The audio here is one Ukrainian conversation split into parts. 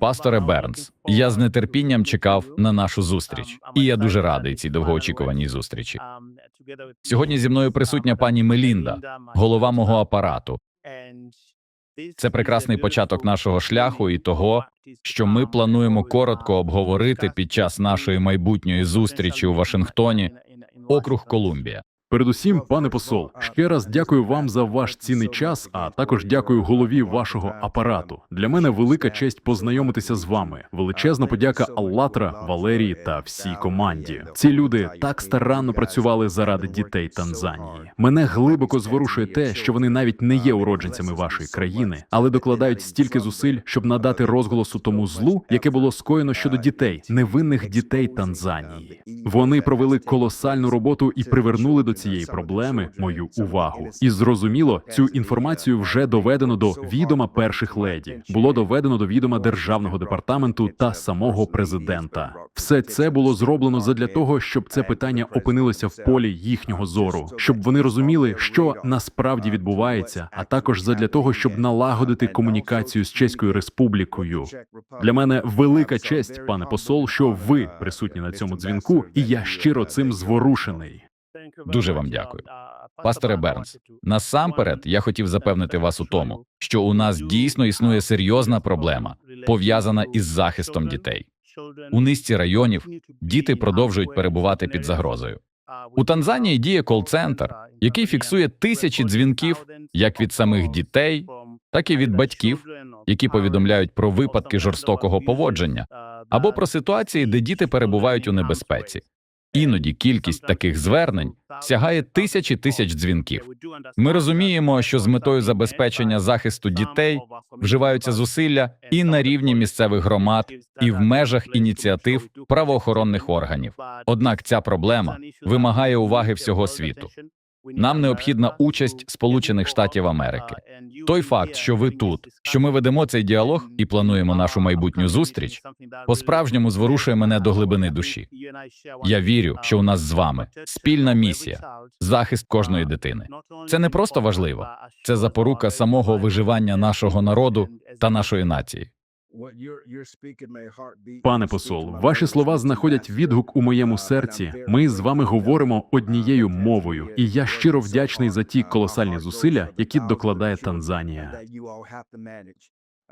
Пасторе Бернс, я з нетерпінням чекав на нашу зустріч, і я дуже радий цій довгоочікуваній зустрічі. Сьогодні зі мною присутня пані Мелінда, голова мого апарату. Це прекрасний початок нашого шляху і того, що ми плануємо коротко обговорити під час нашої майбутньої зустрічі у Вашингтоні, округ Колумбія. Передусім, пане посол, ще раз дякую вам за ваш цінний час, а також дякую голові вашого апарату. Для мене велика честь познайомитися з вами. Величезна подяка Аллатра, Валерії та всій команді. Ці люди так старанно працювали заради дітей Танзанії. Мене глибоко зворушує те, що вони навіть не є уродженцями вашої країни, але докладають стільки зусиль, щоб надати розголосу тому злу, яке було скоєно щодо дітей, невинних дітей Танзанії. Вони провели колосальну роботу і привернули до цієї проблеми мою увагу. І зрозуміло, цю інформацію вже доведено до відома перших леді. Було доведено до відома державного департаменту та самого президента. Все це було зроблено задля того, щоб це питання опинилося в полі їхнього зору, щоб вони розуміли, що насправді відбувається, а також задля того, щоб налагодити комунікацію з Чеською Республікою. Для мене велика честь, пане посол, що ви присутні на цьому дзвінку, і я щиро цим зворушений. Дуже вам дякую. Пасторе Бернс, насамперед я хотів запевнити вас у тому, що у нас дійсно існує серйозна проблема, пов'язана із захистом дітей. У низці районів діти продовжують перебувати під загрозою. У Танзанії діє кол-центр, який фіксує тисячі дзвінків як від самих дітей, так і від батьків, які повідомляють про випадки жорстокого поводження або про ситуації, де діти перебувають у небезпеці. Іноді кількість таких звернень сягає тисячі тисяч дзвінків. Ми розуміємо, що з метою забезпечення захисту дітей вживаються зусилля і на рівні місцевих громад, і в межах ініціатив правоохоронних органів. Однак ця проблема вимагає уваги всього світу. Нам необхідна участь Сполучених Штатів Америки. Той факт, що ви тут, що ми ведемо цей діалог і плануємо нашу майбутню зустріч, по-справжньому зворушує мене до глибини душі. Я вірю, що у нас з вами спільна місія захист кожної дитини. Це не просто важливо, це запорука самого виживання нашого народу та нашої нації. Пане посол, ваші слова знаходять відгук у моєму серці. Ми з вами говоримо однією мовою, і я щиро вдячний за ті колосальні зусилля, які докладає Танзанія.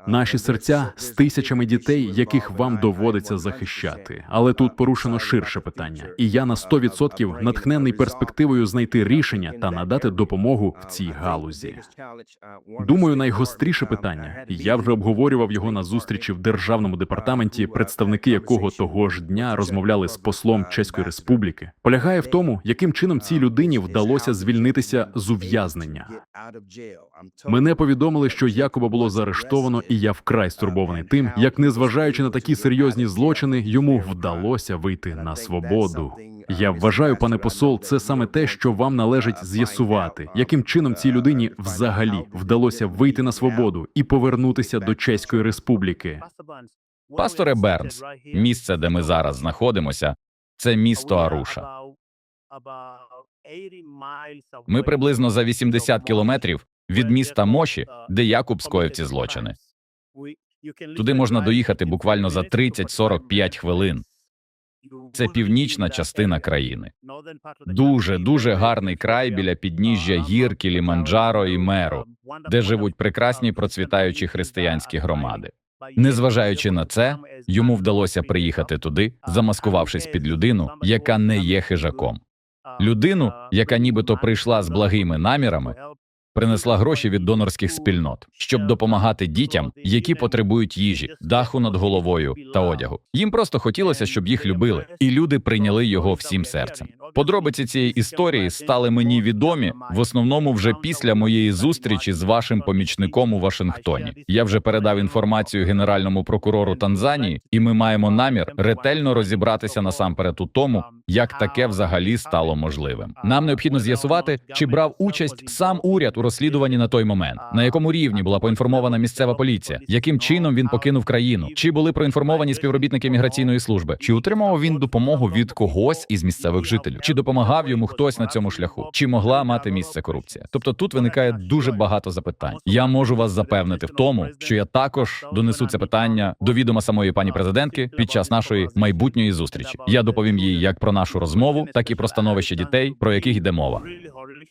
Наші серця з тисячами дітей, яких вам доводиться захищати. Але тут порушено ширше питання, і я на 100% натхнений перспективою знайти рішення та надати допомогу в цій галузі. Думаю, найгостріше питання. Я вже обговорював його на зустрічі в державному департаменті, представники якого того ж дня розмовляли з послом Чеської Республіки. Полягає в тому, яким чином цій людині вдалося звільнитися з ув'язнення. Мене повідомили, що Якоба було заарештовано, і я вкрай стурбований тим, як, незважаючи на такі серйозні злочини, йому вдалося вийти на свободу. Я вважаю, пане посол, це саме те, що вам належить з'ясувати, яким чином цій людині взагалі вдалося вийти на свободу і повернутися до Чеської Республіки. Пасторе Бернс, місце, де ми зараз знаходимося, це місто Аруша. Ми приблизно за 80 кілометрів від міста Моші, де Якуб скоїв ці злочини. Туди можна доїхати буквально за 30-45 хвилин. Це північна частина країни. Дуже дуже гарний край біля підніжжя гір Кіліманджаро і Меру, де живуть прекрасні процвітаючі християнські громади. Незважаючи на це, йому вдалося приїхати туди, замаскувавшись під людину, яка не є хижаком. Людину, яка нібито прийшла з благими намірами, принесла гроші від донорських спільнот, щоб допомагати дітям, які потребують їжі, даху над головою та одягу. Їм просто хотілося, щоб їх любили, і люди прийняли його всім серцем. Подробиці цієї історії стали мені відомі в основному вже після моєї зустрічі з вашим помічником у Вашингтоні. Я вже передав інформацію генеральному прокурору Танзанії, і ми маємо намір ретельно розібратися насамперед у тому, як таке взагалі стало можливим. Нам необхідно з'ясувати, чи брав участь сам уряд у розслідуванні на той момент? На якому рівні була поінформована місцева поліція? Яким чином він покинув країну? Чи були проінформовані співробітники міграційної служби? Чи отримав він допомогу від когось із місцевих жителів? Чи допомагав йому хтось на цьому шляху? Чи могла мати місце корупція? Тобто тут виникає дуже багато запитань. Я можу вас запевнити в тому, що я також донесу це питання до відома самої пані президентки під час нашої майбутньої зустрічі. Я доповім їй як про нашу розмову, так і про становище дітей, про яких йде мова.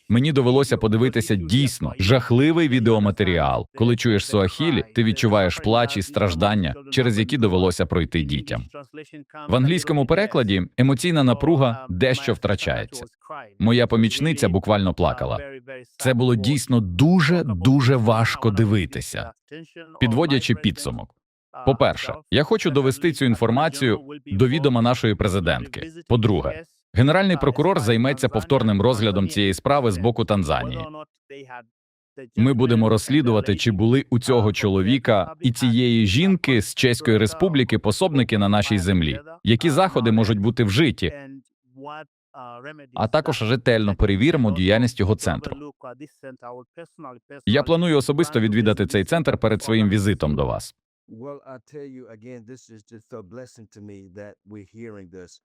Мені довелося подивитися дійсно жахливий відеоматеріал. Коли чуєш суахілі, ти відчуваєш плач і страждання, через які довелося пройти дітям. В англійському перекладі емоційна напруга дещо втрачається. Моя помічниця буквально плакала. Це було дійсно дуже дуже важко дивитися. Підводячи підсумок. По-перше, я хочу довести цю інформацію до відома нашої президентки. По-друге, генеральний прокурор займеться повторним розглядом цієї справи з боку Танзанії. Ми будемо розслідувати, чи були у цього чоловіка і цієї жінки з Чеської Республіки пособники на нашій землі. Які заходи можуть бути вжиті? а також ретельно перевіримо діяльність його центру. Я планую особисто відвідати цей центр перед своїм візитом до вас.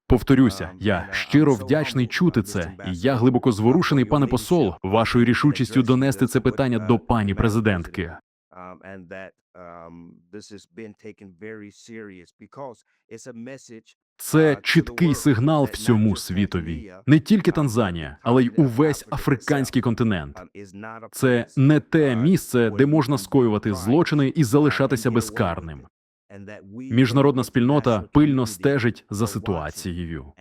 Повторюся, я щиро вдячний чути це, і я глибоко зворушений, пане посол, вашою рішучістю донести це питання до пані президентки. Це чіткий сигнал всьому світові, не тільки Танзанія, але й увесь африканський континент. Це не те місце, де можна скоювати злочини і залишатися безкарним. Міжнародна спільнота пильно стежить за ситуацією.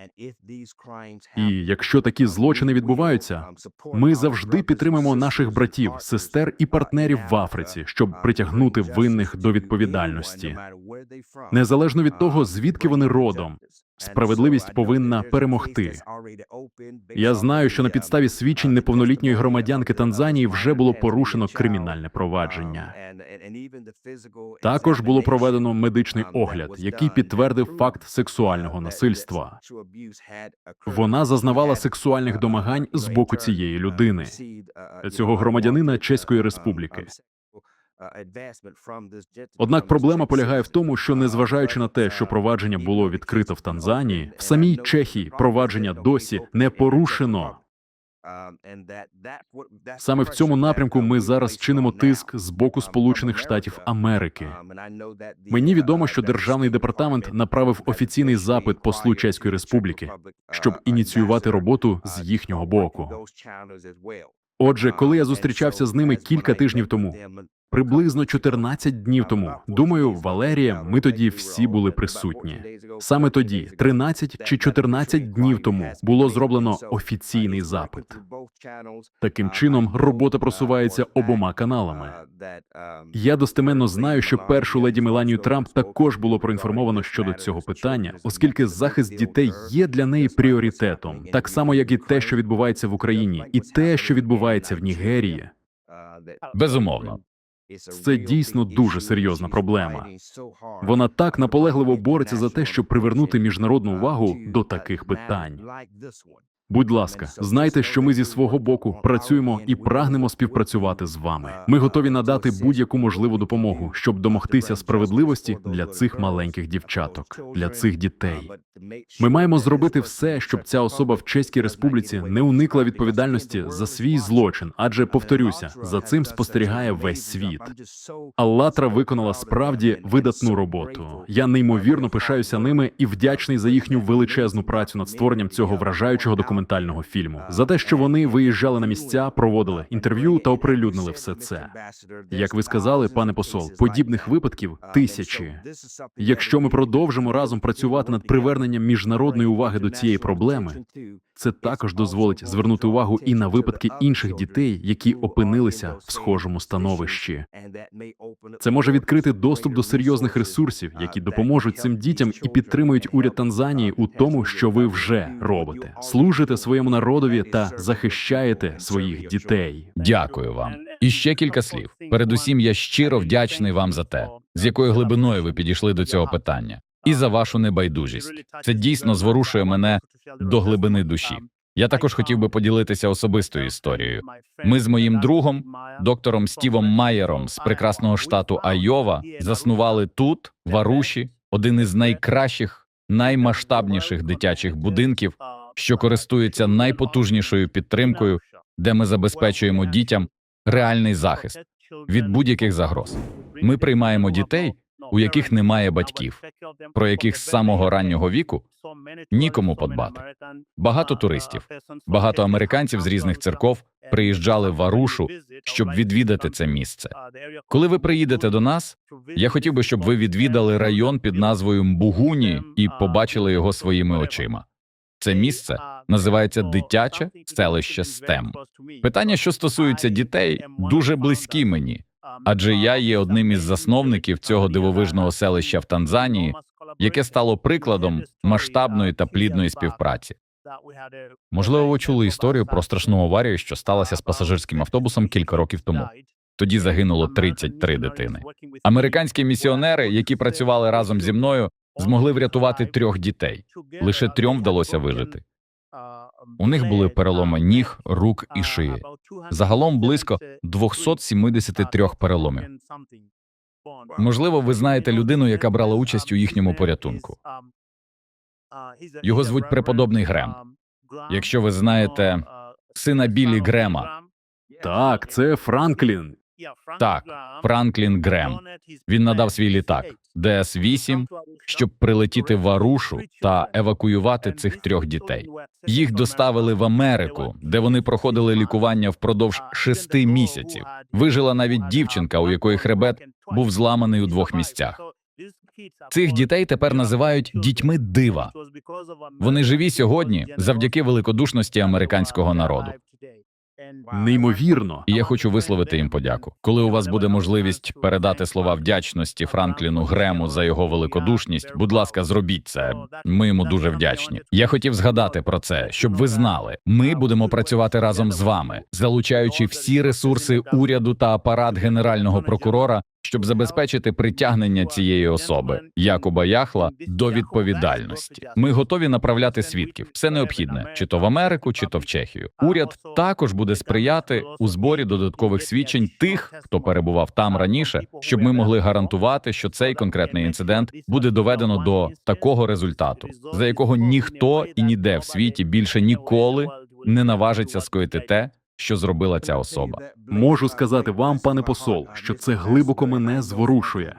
І якщо такі злочини відбуваються, ми завжди підтримуємо наших братів, сестер і партнерів в Африці, щоб притягнути винних до відповідальності. Незалежно від того, звідки вони родом, справедливість повинна перемогти. Я знаю, що на підставі свідчень неповнолітньої громадянки Танзанії вже було порушено кримінальне провадження. Також було проведено медичний огляд, який підтвердив факт сексуального насильства. Вона зазнавала сексуальних домагань з боку цієї людини, цього громадянина Чеської Республіки. Однак проблема полягає в тому, що незважаючи на те, що провадження було відкрито в Танзанії, в самій Чехії провадження досі не порушено. Саме в цьому напрямку ми зараз чинимо тиск з боку Сполучених Штатів Америки. Мені відомо, що державний департамент направив офіційний запит послу Чеської Республіки, щоб ініціювати роботу з їхнього боку. Отже, коли я зустрічався з ними кілька тижнів тому, приблизно 14 днів тому, думаю, Валерія, ми тоді всі були присутні. Саме тоді, 13 чи 14 днів тому, було зроблено офіційний запит. Таким чином, робота просувається обома каналами. Я достеменно знаю, що першу леді Меланію Трамп також було проінформовано щодо цього питання, оскільки захист дітей є для неї пріоритетом, так само як і те, що відбувається в Україні, і те, що відбувається в Нігерії. Безумовно. Це дійсно дуже серйозна проблема. Вона так наполегливо бореться за те, щоб привернути міжнародну увагу до таких питань. Будь ласка, знайте, що ми зі свого боку працюємо і прагнемо співпрацювати з вами. Ми готові надати будь-яку можливу допомогу, щоб домогтися справедливості для цих маленьких дівчаток, для цих дітей. Ми маємо зробити все, щоб ця особа в Чеській Республіці не уникла відповідальності за свій злочин, адже повторюся, за цим спостерігає весь світ. Аллатра виконала справді видатну роботу. Я неймовірно пишаюся ними і вдячний за їхню величезну працю над створенням цього вражаючого документального фільму, за те, що вони виїжджали на місця, проводили інтерв'ю та оприлюднили все це. Як ви сказали, пане посол, подібних випадків тисячі. Якщо ми продовжимо разом працювати над приверненням міжнародної уваги до цієї проблеми, це також дозволить звернути увагу і на випадки інших дітей, які опинилися в схожому становищі. Це може відкрити доступ до серйозних ресурсів, які допоможуть цим дітям і підтримують уряд Танзанії у тому, що ви вже робите. Служите своєму народові та захищаєте своїх дітей. Дякую вам. І ще кілька слів. Передусім, я щиро вдячний вам за те, з якою глибиною ви підійшли до цього питання, і за вашу небайдужість. Це дійсно зворушує мене до глибини душі. Я також хотів би поділитися особистою історією. Ми з моїм другом, доктором Стівом Майером з прекрасного штату Айова, заснували тут, в Аруші, один із найкращих, наймасштабніших дитячих будинків, що користується найпотужнішою підтримкою, де ми забезпечуємо дітям реальний захист від будь-яких загроз. Ми приймаємо дітей, у яких немає батьків, про яких з самого раннього віку нікому подбати. Багато туристів, багато американців з різних церков приїжджали в Арушу, щоб відвідати це місце. Коли ви приїдете до нас, я хотів би, щоб ви відвідали район під назвою Мбугуні і побачили його своїми очима. Це місце називається дитяче селище СТЕМ. Питання, що стосується дітей, дуже близькі мені, адже я є одним із засновників цього дивовижного селища в Танзанії, яке стало прикладом масштабної та плідної співпраці. Можливо, ви чули історію про страшну аварію, що сталася з пасажирським автобусом кілька років тому. Тоді загинуло 33 дитини. Американські місіонери, які працювали разом зі мною, змогли врятувати трьох дітей. Лише трьом вдалося вижити. У них були переломи ніг, рук і шиї. Загалом близько 273 переломів. Можливо, ви знаєте людину, яка брала участь у їхньому порятунку. Його звуть преподобний Грем. Якщо ви знаєте сина Біллі Грема, Так, це Франклін. Так, Франклін Грем. Він надав свій літак ДС-8, щоб прилетіти в Арушу та евакуювати цих трьох дітей. Їх доставили в Америку, де вони проходили лікування впродовж шести місяців. Вижила навіть дівчинка, у якої хребет був зламаний у двох місцях. Цих дітей тепер називають дітьми дива. Вони живі сьогодні завдяки великодушності американського народу. Неймовірно. І я хочу висловити їм подяку. Коли у вас буде можливість передати слова вдячності Франкліну Грему за його великодушність, будь ласка, зробіть це. Ми йому дуже вдячні. Я хотів згадати про це, щоб ви знали. Ми будемо працювати разом з вами, залучаючи всі ресурси уряду та апарат генерального прокурора, щоб забезпечити притягнення цієї особи, Якуба Яхла, до відповідальності. Ми готові направляти свідків. Все необхідне, чи то в Америку, чи то в Чехію. Уряд також буде сприяти у зборі додаткових свідчень тих, хто перебував там раніше, щоб ми могли гарантувати, що цей конкретний інцидент буде доведено до такого результату, за якого ніхто і ніде в світі більше ніколи не наважиться скоїти те, що зробила ця особа. Можу сказати вам, пане посол, що це глибоко мене зворушує.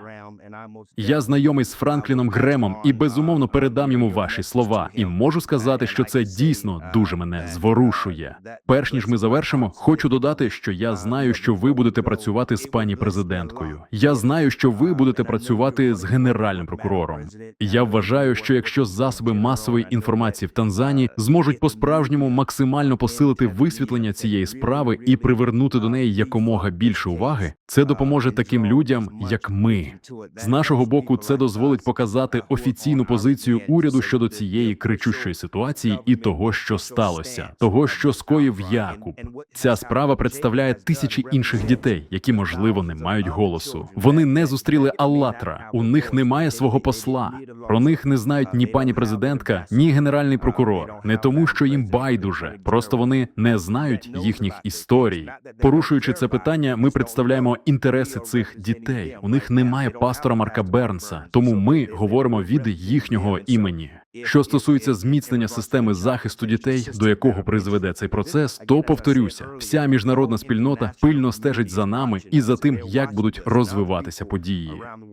Я знайомий з Франкліном Гремом і безумовно передам йому ваші слова. І можу сказати, що це дійсно дуже мене зворушує. Перш ніж ми завершимо, хочу додати, що я знаю, що ви будете працювати з пані президенткою. Я знаю, що ви будете працювати з генеральним прокурором. Я вважаю, що якщо засоби масової інформації в Танзанії зможуть по-справжньому максимально посилити висвітлення цієї справи і привернути до неї якомога більше уваги, це допоможе таким людям, як ми. З нашого боку, це дозволить показати офіційну позицію уряду щодо цієї кричущої ситуації і того, що сталося, того, що скоїв Якуб. Ця справа представляє тисячі інших дітей, які можливо не мають голосу. Вони не зустріли Аллатра, у них немає свого посла. Про них не знають ні пані президентка, ні генеральний прокурор. Не тому, що їм байдуже, просто вони не знають їхніх історій. Порушуючи це питання, ми представляємо інтереси цих дітей. У них немає пастора Марка Бернса, тому ми говоримо від їхнього імені. Що стосується зміцнення системи захисту дітей, до якого призведе цей процес, то повторюся, вся міжнародна спільнота пильно стежить за нами і за тим, як будуть розвиватися події.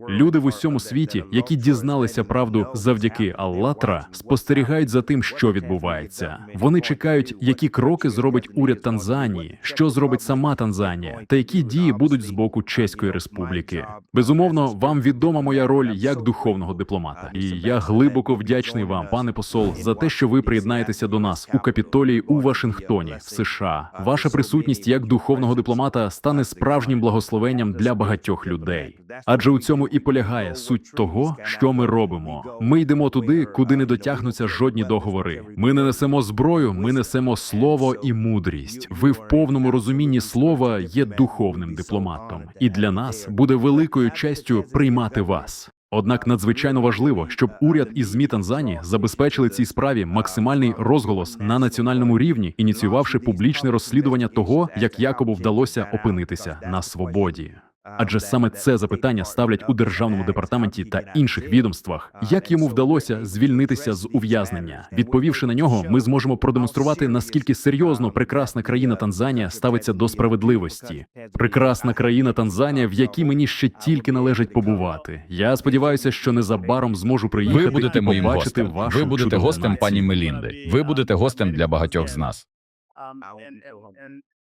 Люди в усьому світі, які дізналися правду завдяки Аллатра, спостерігають за тим, що відбувається. Вони чекають, які кроки зробить уряд Танзанії, що зробить сама Танзанія, та які дії будуть з боку Чеської Республіки. Безумовно, вам відома моя роль як духовного дипломата, і я глибоко вдячний вам, пане посол, за те, що ви приєднаєтеся до нас у капітолії у Вашингтоні, в США. Ваша присутність як духовного дипломата стане справжнім благословенням для багатьох людей. Адже у цьому і полягає суть того, що ми робимо. Ми йдемо туди, куди не дотягнуться жодні договори. Ми не несемо зброю, ми несемо слово і мудрість. Ви в повному розумінні слова є духовним дипломатом, і для нас буде великою честю приймати вас. Однак надзвичайно важливо, щоб уряд і ЗМІ Танзанії забезпечили цій справі максимальний розголос на національному рівні, ініціювавши публічне розслідування того, як Якобу вдалося опинитися на свободі. Адже саме це запитання ставлять у державному департаменті та інших відомствах, як йому вдалося звільнитися з ув'язнення. Відповівши на нього, ми зможемо продемонструвати наскільки серйозно прекрасна країна Танзанія ставиться до справедливості. Прекрасна країна Танзанія, в якій мені ще тільки належить побувати. Я сподіваюся, що незабаром зможу приїхати Ви будете і моїм побачити гостем. вашу Ви будете гостем націю. пані Мелінди. Ви будете гостем для багатьох з нас.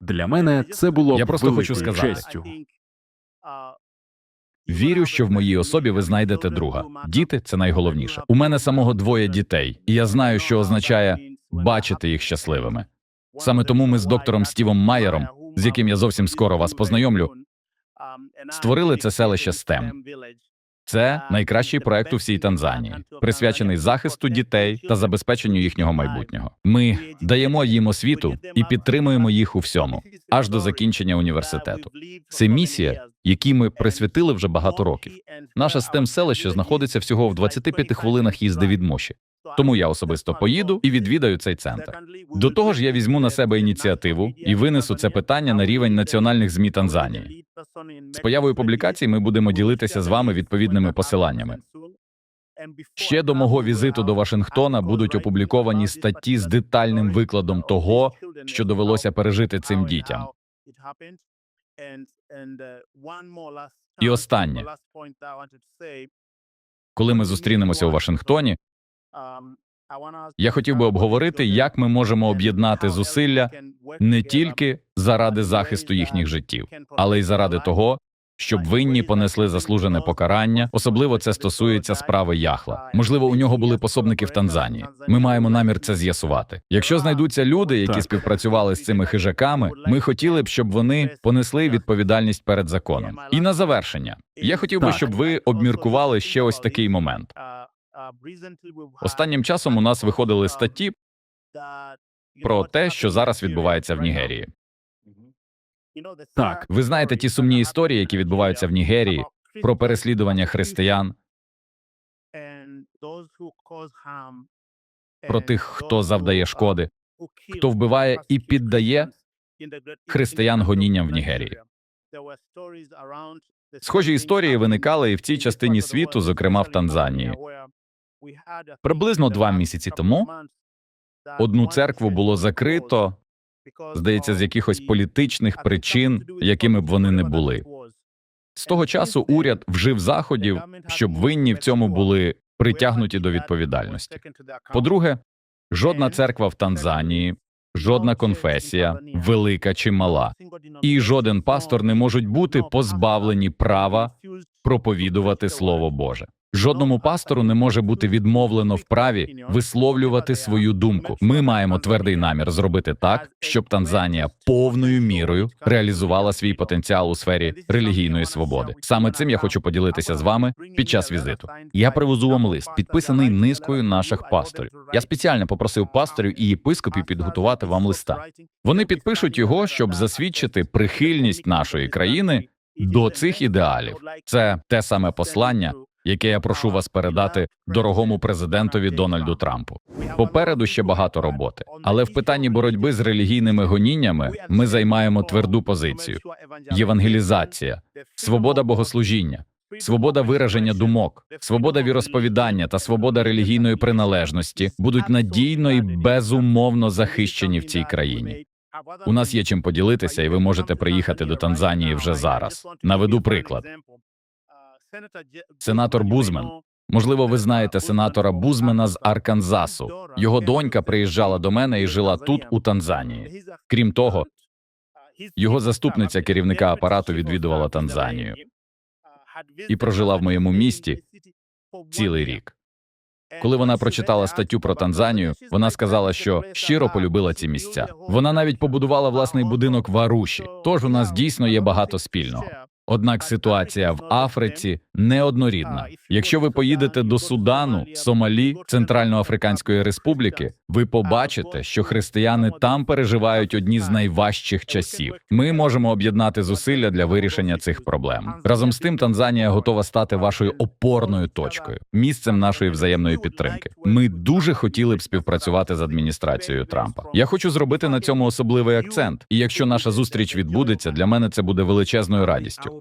Для мене це було Я просто хочу сказати. честю. Вірю, що в моїй особі ви знайдете друга. Діти це найголовніше. У мене самого двоє дітей, і я знаю, що означає бачити їх щасливими. Саме тому ми з доктором Стівом Майером, з яким я зовсім скоро вас познайомлю, створили це селище STEM. Це найкращий проект у всій Танзанії, присвячений захисту дітей та забезпеченню їхнього майбутнього. Ми даємо їм освіту і підтримуємо їх у всьому, аж до закінчення університету. Це місія, якій ми присвятили вже багато років. Наше STEM селище знаходиться всього в 25 хвилинах їзди від Моші. Тому я особисто поїду і відвідаю цей центр. До того ж, я візьму на себе ініціативу і винесу це питання на рівень національних змі Танзанії. З появою публікацій ми будемо ділитися з вами відповідними посиланнями. Ще до мого візиту до Вашингтона будуть опубліковані статті з детальним викладом того, що довелося пережити цим дітям. І останнє. Коли ми зустрінемося у Вашингтоні, я хотів би обговорити, як ми можемо об'єднати зусилля не тільки заради захисту їхніх життів, але й заради того, щоб винні понесли заслужене покарання. Особливо це стосується справи Яхла. Можливо, у нього були пособники в Танзанії. Ми маємо намір це з'ясувати. Якщо знайдуться люди, які Так. співпрацювали з цими хижаками, ми хотіли б, щоб вони понесли відповідальність перед законом. І на завершення, я хотів би, Так. щоб ви обміркували ще ось такий момент. Останнім часом у нас виходили статті про те, що зараз відбувається в Нігерії. Так. Ви знаєте ті сумні історії, які відбуваються в Нігерії, про переслідування християн, про тих, хто завдає шкоди, хто вбиває і піддає християн гонінням в Нігерії. Схожі історії виникали і в цій частині світу, зокрема в Танзанії. Приблизно два місяці тому одну церкву було закрито, здається, з якихось політичних причин, якими б вони не були. З того часу уряд вжив заходів, щоб винні в цьому були притягнуті до відповідальності. По-друге, жодна церква в Танзанії, жодна конфесія, велика чи мала, і жоден пастор не можуть бути позбавлені права проповідувати Слово Боже. Жодному пастору не може бути відмовлено в праві висловлювати свою думку. Ми маємо твердий намір зробити так, щоб Танзанія повною мірою реалізувала свій потенціал у сфері релігійної свободи. Саме цим я хочу поділитися з вами під час візиту. Я привезу вам лист, підписаний низкою наших пасторів. Я спеціально попросив пасторів і єпископів підготувати вам листа. Вони підпишуть його, щоб засвідчити прихильність нашої країни до цих ідеалів. Це те саме послання, яке я прошу вас передати дорогому президентові Дональду Трампу. Попереду ще багато роботи, але в питанні боротьби з релігійними гоніннями ми займаємо тверду позицію: євангелізація, свобода богослужіння, свобода вираження думок, свобода віросповідання та свобода релігійної приналежності будуть надійно і безумовно захищені в цій країні. У нас є чим поділитися, і ви можете приїхати до Танзанії вже зараз. Наведу приклад. Сенатор Бузмен. Можливо, ви знаєте сенатора Бузмена з Арканзасу. Його донька приїжджала до мене і жила тут, у Танзанії. Крім того, його заступниця керівника апарату відвідувала Танзанію і прожила в моєму місті цілий рік. Коли вона прочитала статтю про Танзанію, вона сказала, що щиро полюбила ці місця. Вона навіть побудувала власний будинок в Аруші. Тож у нас дійсно є багато спільного. Однак ситуація в Африці неоднорідна. Якщо ви поїдете до Судану, Сомалі, Центральноафриканської Республіки, ви побачите, що християни там переживають одні з найважчих часів. Ми можемо об'єднати зусилля для вирішення цих проблем. Разом з тим, Танзанія готова стати вашою опорною точкою, місцем нашої взаємної підтримки. Ми дуже хотіли б співпрацювати з адміністрацією Трампа. Я хочу зробити на цьому особливий акцент. І якщо наша зустріч відбудеться, для мене це буде величезною радістю.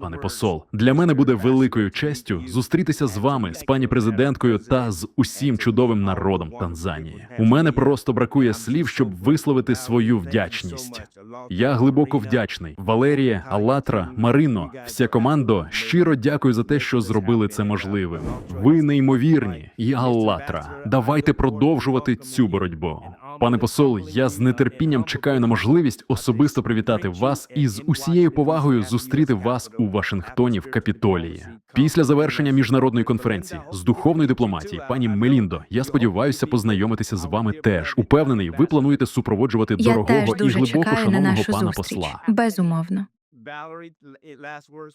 Пане посол, для мене буде великою честю зустрітися з вами, з пані президенткою та з усім чудовим народом Танзанії. У мене просто бракує слів, щоб висловити свою вдячність. Я глибоко вдячний. Валерія, Алатра, Марино, вся командо щиро дякую за те, що зробили це можливим. Ви неймовірні і Аллатра. Давайте продовжувати цю боротьбу. Пане посол, я з нетерпінням чекаю на можливість особисто привітати вас і з усією повагою зустріти вас у Вашингтоні в Капітолії. Після завершення міжнародної конференції з духовної дипломатії, пані Меліндо, я сподіваюся познайомитися з вами теж. Упевнений, ви плануєте супроводжувати Я дорогого теж і глибоко шановного на пана зустріч. посла. Безумовно.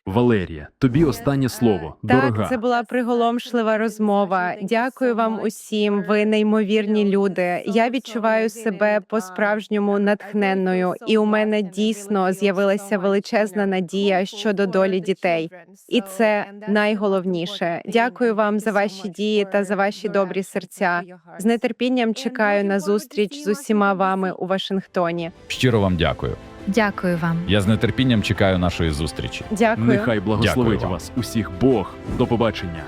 Валерія, тобі останнє слово. Дорога. Так, це була приголомшлива розмова. Дякую вам усім. Ви неймовірні люди. Я відчуваю себе по-справжньому натхненною, і у мене дійсно з'явилася величезна надія щодо долі дітей. І це найголовніше. Дякую вам за ваші дії та за ваші добрі серця. З нетерпінням чекаю на зустріч з усіма вами у Вашингтоні. Щиро вам дякую. Дякую вам. Я з нетерпінням чекаю нашої зустрічі. Дякую. Нехай благословить Дякую вам. вас усіх Бог. До побачення.